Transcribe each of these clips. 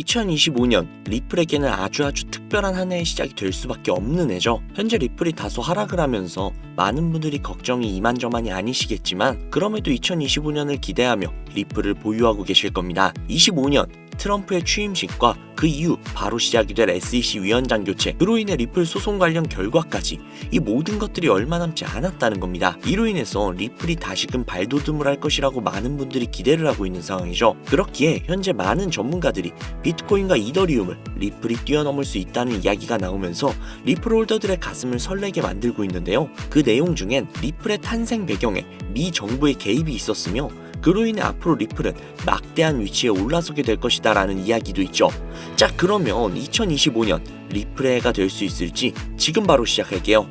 2025년 리플에게는 아주 아주 특별한 한 해의 시작이 될 수밖에 없는 해죠. 현재 리플이 다소 하락을 하면서 많은 분들이 걱정이 이만저만이 아니시겠지만 그럼에도 2025년을 기대하며 리플을 보유하고 계실 겁니다. 25년 트럼프의 취임식과 그 이후 바로 시작이 될 SEC 위원장 교체, 그로 인해 리플 소송 관련 결과까지 이 모든 것들이 얼마 남지 않았다는 겁니다. 이로 인해서 리플이 다시금 발돋움을 할 것이라고 많은 분들이 기대를 하고 있는 상황이죠. 그렇기에 현재 많은 전문가들이 비트코인과 이더리움을 리플이 뛰어넘을 수 있다는 이야기가 나오면서 리플 홀더들의 가슴을 설레게 만들고 있는데요. 그 내용 중엔 리플의 탄생 배경에 미 정부의 개입이 있었으며 그로 인해 앞으로 리플은 막대한 위치에 올라서게 될 것이다 라는 이야기도 있죠. 자, 그러면 2025년 리플의 해가 될 수 있을지 지금 바로 시작할게요.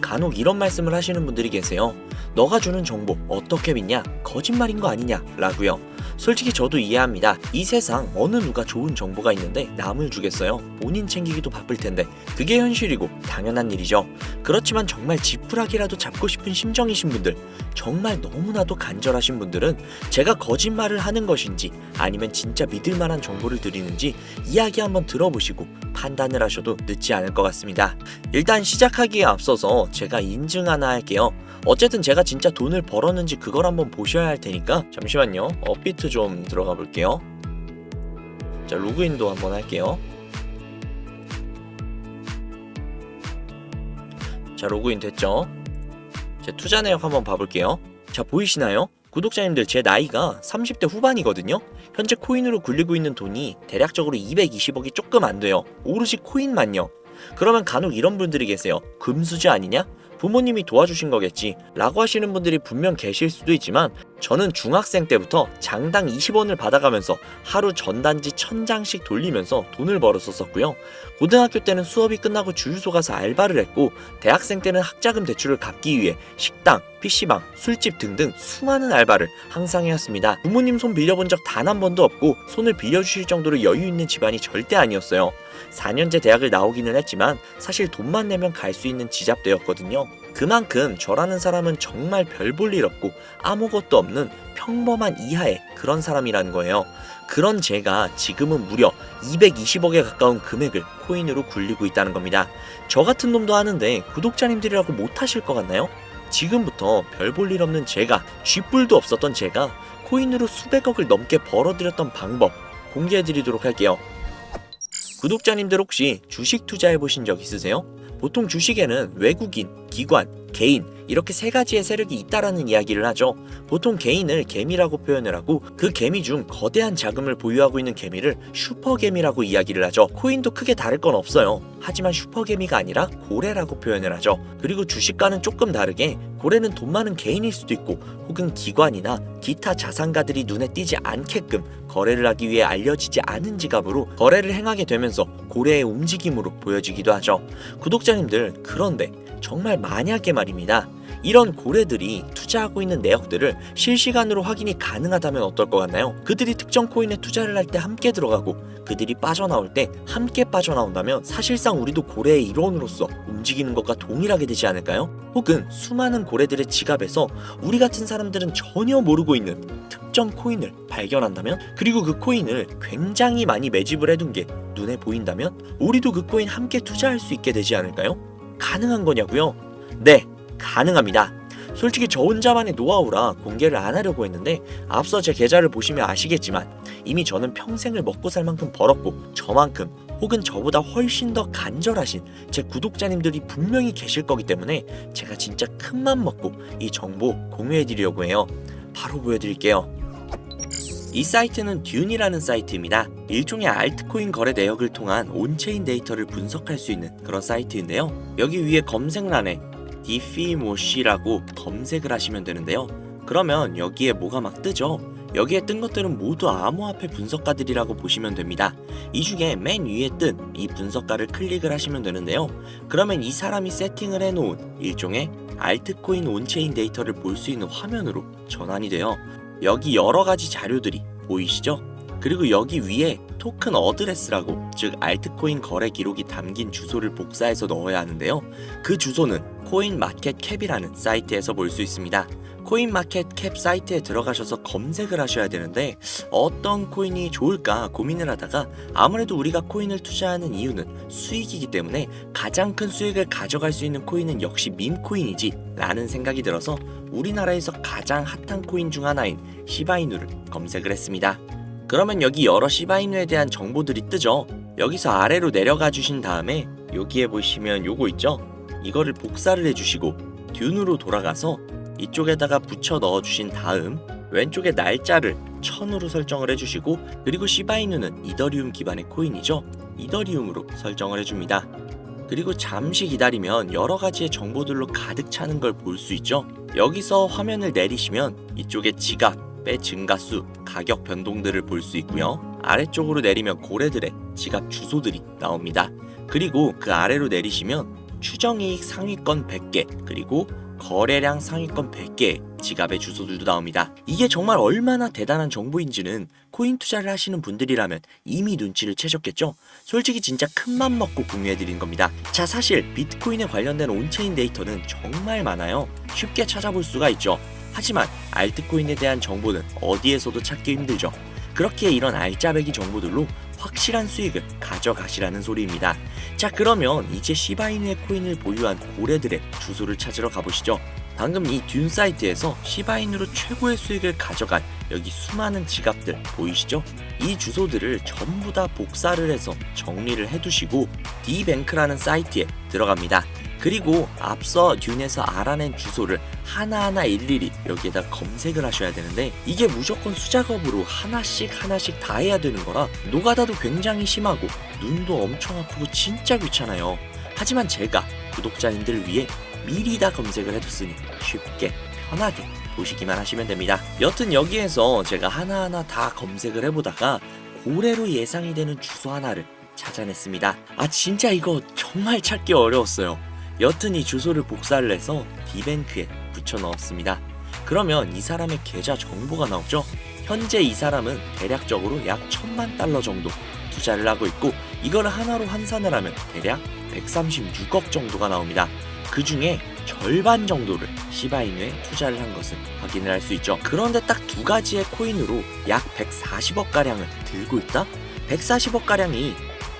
간혹 이런 말씀을 하시는 분들이 계세요. 너가 주는 정보 어떻게 믿냐? 거짓말인 거 아니냐? 라고요. 솔직히 저도 이해합니다. 이 세상 어느 누가 좋은 정보가 있는데 남을 주겠어요. 본인 챙기기도 바쁠 텐데 그게 현실이고 당연한 일이죠. 그렇지만 정말 지푸라기라도 잡고 싶은 심정이신 분들, 정말 너무나도 간절하신 분들은 제가 거짓말을 하는 것인지 아니면 진짜 믿을 만한 정보를 드리는지 이야기 한번 들어보시고 판단을 하셔도 늦지 않을 것 같습니다. 일단 시작하기에 앞서서 제가 인증 하나 할게요. 어쨌든 제가 진짜 돈을 벌었는지 그걸 한번 보셔야 할 테니까 잠시만요. 업비트 좀 들어가 볼게요. 자, 로그인도 한번 할게요. 자, 로그인 됐죠? 제 투자 내역 한번 봐볼게요. 자, 보이시나요? 구독자님들 제 나이가 30대 후반이거든요. 현재 코인으로 굴리고 있는 돈이 대략적으로 220억이 조금 안 돼요. 오로지 코인만요. 그러면 간혹 이런 분들이 계세요. 금수저 아니냐? 부모님이 도와주신 거겠지. 라고 하시는 분들이 분명 계실 수도 있지만 저는 중학생 때부터 장당 20원을 받아가면서 하루 전단지 1000장씩 돌리면서 돈을 벌었었고요. 고등학교 때는 수업이 끝나고 주유소 가서 알바를 했고 대학생 때는 학자금 대출을 갚기 위해 식당, PC방, 술집 등등 수많은 알바를 항상 해왔습니다. 부모님 손 빌려본 적 단 한 번도 없고 손을 빌려주실 정도로 여유 있는 집안이 절대 아니었어요. 4년제 대학을 나오기는 했지만 사실 돈만 내면 갈 수 있는 지잡대였거든요. 그만큼 저라는 사람은 정말 별 볼 일 없고 아무것도 없는 평범한 이하의 그런 사람이라는 거예요. 그런 제가 지금은 무려 220억에 가까운 금액을 코인으로 굴리고 있다는 겁니다. 저 같은 놈도 하는데 구독자님들이라고 못하실 것 같나요? 지금부터 별 볼 일 없는 제가 쥐뿔도 없었던 제가 코인으로 수백억을 넘게 벌어들였던 방법 공개해드리도록 할게요. 구독자님들 혹시 주식 투자해 보신 적 있으세요? 보통 주식에는 외국인, 기관, 개인 이렇게 세 가지의 세력이 있다라는 이야기를 하죠. 보통 개인을 개미라고 표현을 하고 그 개미 중 거대한 자금을 보유하고 있는 개미를 슈퍼개미라고 이야기를 하죠. 코인도 크게 다를 건 없어요. 하지만 슈퍼개미가 아니라 고래라고 표현을 하죠. 그리고 주식과는 조금 다르게 고래는 돈 많은 개인일 수도 있고 혹은 기관이나 기타 자산가들이 눈에 띄지 않게끔 거래를 하기 위해 알려지지 않은 지갑으로 거래를 행하게 되면서 고래의 움직임으로 보여지기도 하죠. 구독자님들 그런데 정말 만약에 말입니다. 이런 고래들이 투자하고 있는 내역들을 실시간으로 확인이 가능하다면 어떨 것 같나요? 그들이 특정 코인에 투자를 할 때 함께 들어가고 그들이 빠져나올 때 함께 빠져나온다면 사실상 우리도 고래의 일원으로서 움직이는 것과 동일하게 되지 않을까요? 혹은 수많은 고래들의 지갑에서 우리 같은 사람들은 전혀 모르고 있는 특정 코인을 발견한다면 그리고 그 코인을 굉장히 많이 매집을 해둔 게 눈에 보인다면 우리도 그 코인 함께 투자할 수 있게 되지 않을까요? 가능한 거냐고요? 네, 가능합니다. 솔직히 저 혼자만의 노하우라 공개를 안 하려고 했는데 앞서 제 계좌를 보시면 아시겠지만 이미 저는 평생을 먹고 살 만큼 벌었고 저만큼 혹은 저보다 훨씬 더 간절하신 제 구독자님들이 분명히 계실 거기 때문에 제가 진짜 큰 맘 먹고 이 정보 공유해 드리려고 해요. 바로 보여드릴게요. 이 사이트는 듄이라는 사이트입니다. 일종의 알트코인 거래 내역을 통한 온체인 데이터를 분석할 수 있는 그런 사이트인데요. 여기 위에 검색란에 디피모시라고 검색을 하시면 되는데요. 그러면 여기에 뭐가 막 뜨죠? 여기에 뜬 것들은 모두 암호화폐 분석가들이라고 보시면 됩니다. 이 중에 맨 위에 뜬 이 분석가를 클릭을 하시면 되는데요. 그러면 이 사람이 세팅을 해놓은 일종의 알트코인 온체인 데이터를 볼 수 있는 화면으로 전환이 돼요. 여기 여러 가지 자료들이 보이시죠? 그리고 여기 위에 토큰 어드레스라고 즉 알트코인 거래 기록이 담긴 주소를 복사해서 넣어야 하는데요. 그 주소는 코인마켓캡이라는 사이트에서 볼 수 있습니다. 코인마켓캡 사이트에 들어가셔서 검색을 하셔야 되는데 어떤 코인이 좋을까 고민을 하다가 아무래도 우리가 코인을 투자하는 이유는 수익이기 때문에 가장 큰 수익을 가져갈 수 있는 코인은 역시 밈코인이지 라는 생각이 들어서 우리나라에서 가장 핫한 코인 중 하나인 시바이누를 검색을 했습니다. 그러면 여기 여러 시바이누에 대한 정보들이 뜨죠. 여기서 아래로 내려가 주신 다음에 여기에 보시면 요거 있죠? 이거를 복사를 해주시고 듄으로 돌아가서 이쪽에다가 붙여 넣어 주신 다음 왼쪽에 날짜를 1000으로 설정을 해주시고 그리고 시바이누는 이더리움 기반의 코인이죠. 이더리움으로 설정을 해줍니다. 그리고 잠시 기다리면 여러 가지의 정보들로 가득 차는 걸 볼 수 있죠. 여기서 화면을 내리시면 이쪽에 지갑, 배 증가수, 가격 변동들을 볼 수 있고요. 아래쪽으로 내리면 고래들의 지갑 주소들이 나옵니다. 그리고 그 아래로 내리시면 추정이익 상위권 100개 그리고 거래량 상위권 100개 지갑의 주소들도 나옵니다. 이게 정말 얼마나 대단한 정보인지는 코인 투자를 하시는 분들이라면 이미 눈치를 채셨겠죠? 솔직히 진짜 큰맘 먹고 공유해드린 겁니다. 자, 사실 비트코인에 관련된 온체인 데이터는 정말 많아요. 쉽게 찾아볼 수가 있죠. 하지만 알트코인에 대한 정보는 어디에서도 찾기 힘들죠. 그렇게 이런 알짜배기 정보들로 확실한 수익을 가져가시라는 소리입니다. 자, 그러면 이제 시바이누의 코인을 보유한 고래들의 주소를 찾으러 가보시죠. 방금 이 듄 사이트에서 시바이누로 최고의 수익을 가져간 여기 수많은 지갑들 보이시죠? 이 주소들을 전부 다 복사를 해서 정리를 해두시고 D뱅크라는 사이트에 들어갑니다. 그리고 앞서 듄에서 알아낸 주소를 하나하나 일일이 여기에다 검색을 하셔야 되는데 이게 무조건 수작업으로 하나씩 하나씩 다 해야 되는 거라 노가다도 굉장히 심하고 눈도 엄청 아프고 진짜 귀찮아요. 하지만 제가 구독자님들을 위해 미리 다 검색을 해뒀으니 쉽게 편하게 보시기만 하시면 됩니다. 여튼 여기에서 제가 하나하나 다 검색을 해보다가 고래로 예상이 되는 주소 하나를 찾아냈습니다. 아 진짜 이거 정말 찾기 어려웠어요. 여튼 이 주소를 복사를 해서 디뱅크에 붙여 넣었습니다. 그러면 이 사람의 계좌 정보가 나오죠. 현재 이 사람은 대략적으로 약 천만 달러 정도 투자를 하고 있고 이걸 하나로 환산을 하면 대략 136억 정도가 나옵니다. 그 중에 절반 정도를 시바이누에 투자를 한 것을 확인을 할 수 있죠. 그런데 딱 두 가지의 코인으로 약 140억 가량을 들고 있다? 140억 가량이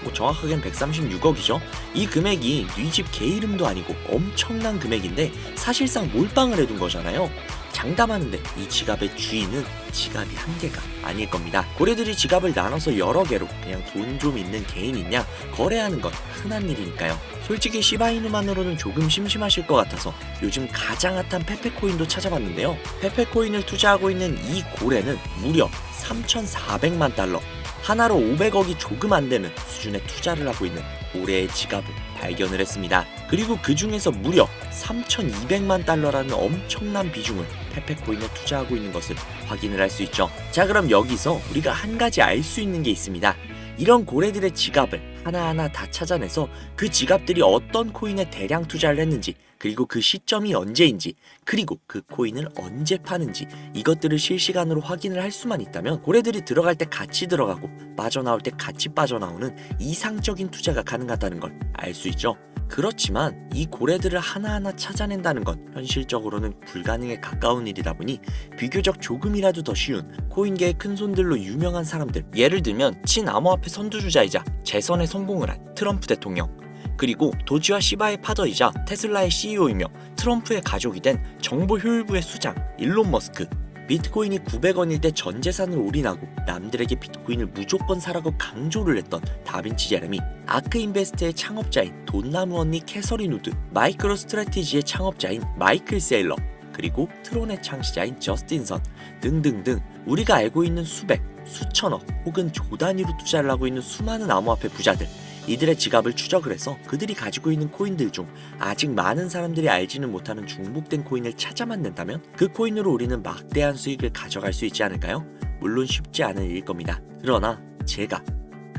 뭐 정확하게는 136억이죠. 이 금액이 뉘집 개 이름도 아니고 엄청난 금액인데 사실상 몰빵을 해둔 거잖아요. 장담하는데 이 지갑의 주인은 지갑이 한 개가 아닐 겁니다. 고래들이 지갑을 나눠서 여러 개로 그냥 돈 좀 있는 개인 있냐 거래하는 건 흔한 일이니까요. 솔직히 시바이누만으로는 조금 심심하실 것 같아서 요즘 가장 핫한 페페코인도 찾아봤는데요. 페페코인을 투자하고 있는 이 고래는 무려 3,400만 달러 하나로 500억이 조금 안 되는 수준의 투자를 하고 있는 고래의 지갑을 발견을 했습니다. 그리고 그 중에서 무려 3,200만 달러라는 엄청난 비중을 페페코인에 투자하고 있는 것을 확인을 할 수 있죠. 자, 그럼 여기서 우리가 한 가지 알 수 있는 게 있습니다. 이런 고래들의 지갑을 하나하나 다 찾아내서 그 지갑들이 어떤 코인에 대량 투자를 했는지 그리고 그 시점이 언제인지 그리고 그 코인을 언제 파는지 이것들을 실시간으로 확인을 할 수만 있다면 고래들이 들어갈 때 같이 들어가고 빠져나올 때 같이 빠져나오는 이상적인 투자가 가능하다는 걸 알 수 있죠. 그렇지만 이 고래들을 하나하나 찾아낸다는 건 현실적으로는 불가능에 가까운 일이다 보니 비교적 조금이라도 더 쉬운 코인계의 큰 손들로 유명한 사람들 예를 들면 친암호화폐 선두주자이자 재선에 성공을 한 트럼프 대통령 그리고 도지와 시바의 파더이자 테슬라의 CEO이며 트럼프의 가족이 된 정보 효율부의 수장 일론 머스크. 비트코인이 900원일 때 전 재산을 올인하고 남들에게 비트코인을 무조건 사라고 강조를 했던 다빈치 제레미, 아크 인베스트의 창업자인 돈나무 언니 캐서린 우드, 마이크로 스트래티지의 창업자인 마이클 세일러, 그리고 트론의 창시자인 저스틴 선 등등등 우리가 알고 있는 수백, 수천억 혹은 조 단위로 투자를 하고 있는 수많은 암호화폐 부자들 이들의 지갑을 추적을 해서 그들이 가지고 있는 코인들 중 아직 많은 사람들이 알지는 못하는 중복된 코인을 찾아만 낸다면 그 코인으로 우리는 막대한 수익을 가져갈 수 있지 않을까요? 물론 쉽지 않은 일일 겁니다. 그러나 제가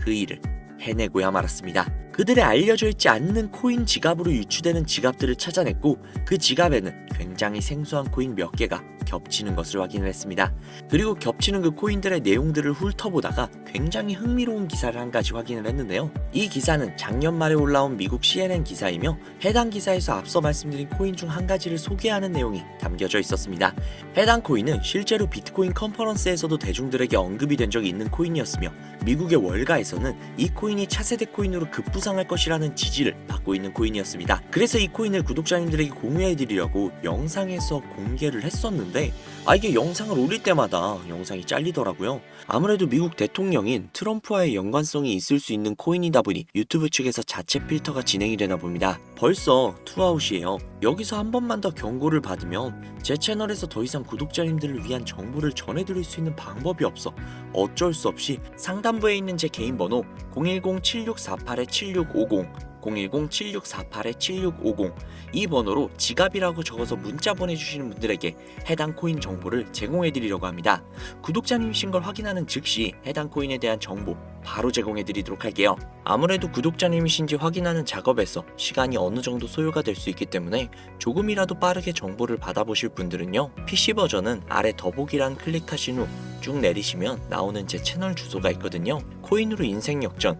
그 일을 해내고야 말았습니다. 그들의 알려져 있지 않는 코인 지갑으로 유추되는 지갑들을 찾아냈고 그 지갑에는 굉장히 생소한 코인 몇 개가 겹치는 것을 확인을 했습니다. 그리고 겹치는 그 코인들의 내용들을 훑어보다가 굉장히 흥미로운 기사를 한 가지 확인을 했는데요. 이 기사는 작년 말에 올라온 미국 CNN 기사이며 해당 기사에서 앞서 말씀드린 코인 중 한 가지를 소개하는 내용이 담겨져 있었습니다. 해당 코인은 실제로 비트코인 컨퍼런스에서도 대중들에게 언급이 된 적이 있는 코인이었으며 미국의 월가에서는 이 코인이 차세대 코인으로 급부상 할 것이라는 지지를 받고 있는 코인이었습니다. 그래서 이 코인을 구독자님들에게 공유해드리려고 영상에서 공개를 했었는데 아 이게 영상을 올릴 때마다 영상이 잘리더라고요. 아무래도 미국 대통령인 트럼프와의 연관성이 있을 수 있는 코인이다 보니 유튜브 측에서 자체 필터가 진행이 되나 봅니다. 벌써 투아웃이에요. 여기서 한 번만 더 경고를 받으면 제 채널에서 더 이상 구독자님들을 위한 정보를 전해드릴 수 있는 방법이 없어 어쩔 수 없이 상단부에 있는 제 개인 번호 010-7648-7650 010-7648-7650 이 번호로 지갑이라고 적어서 문자 보내주시는 분들에게 해당 코인 정보를 제공해드리려고 합니다. 구독자님이신 걸 확인하는 즉시 해당 코인에 대한 정보 바로 제공해드리도록 할게요. 아무래도 구독자님이신지 확인하는 작업에서 시간이 어느 정도 소요가 될 수 있기 때문에 조금이라도 빠르게 정보를 받아보실 분들은요. PC 버전은 아래 더보기란 클릭하신 후 쭉 내리시면 나오는 제 채널 주소가 있거든요. 코인으로 인생 역전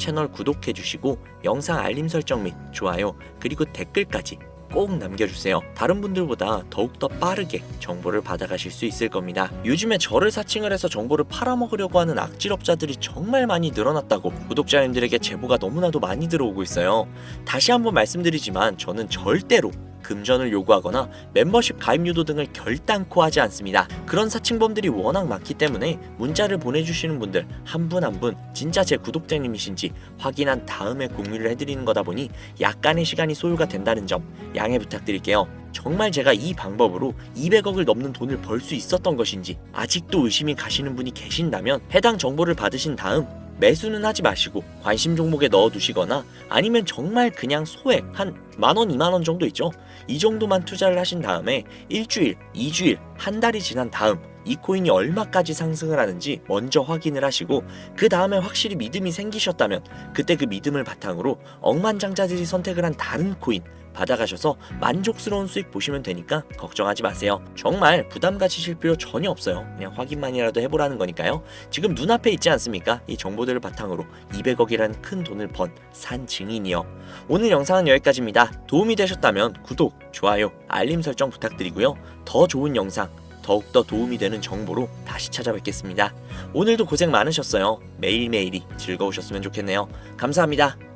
채널 구독해 주시고 영상 알림 설정 및 좋아요 그리고 댓글까지 꼭 남겨주세요. 다른 분들보다 더욱더 빠르게 정보를 받아가실 수 있을 겁니다. 요즘에 저를 사칭을 해서 정보를 팔아먹으려고 하는 악질업자들이 정말 많이 늘어났다고 구독자님들에게 제보가 너무나도 많이 들어오고 있어요. 다시 한번 말씀드리지만 저는 절대로 금전을 요구하거나 멤버십 가입 유도 등을 결단코 하지 않습니다. 그런 사칭범들이 워낙 많기 때문에 문자를 보내주시는 분들 한 분 한 분 진짜 제 구독자님이신지 확인한 다음에 공유를 해드리는 거다 보니 약간의 시간이 소요가 된다는 점 양해 부탁드릴게요. 정말 제가 이 방법으로 200억을 넘는 돈을 벌 수 있었던 것인지 아직도 의심이 가시는 분이 계신다면 해당 정보를 받으신 다음 매수는 하지 마시고 관심 종목에 넣어두시거나 아니면 정말 그냥 소액 한 만원, 2만원 정도 있죠. 이 정도만 투자를 하신 다음에 일주일, 2주일, 한 달이 지난 다음 이 코인이 얼마까지 상승을 하는지 먼저 확인을 하시고 그 다음에 확실히 믿음이 생기셨다면 그때 그 믿음을 바탕으로 억만장자들이 선택을 한 다른 코인 받아가셔서 만족스러운 수익 보시면 되니까 걱정하지 마세요. 정말 부담 가지실 필요 전혀 없어요. 그냥 확인만이라도 해보라는 거니까요. 지금 눈앞에 있지 않습니까? 이 정보들을 바탕으로 200억이라는 큰 돈을 번 산 증인이요. 오늘 영상은 여기까지입니다. 도움이 되셨다면 구독, 좋아요, 알림 설정 부탁드리고요. 더 좋은 영상, 더욱더 도움이 되는 정보로 다시 찾아뵙겠습니다. 오늘도 고생 많으셨어요. 매일매일이 즐거우셨으면 좋겠네요. 감사합니다.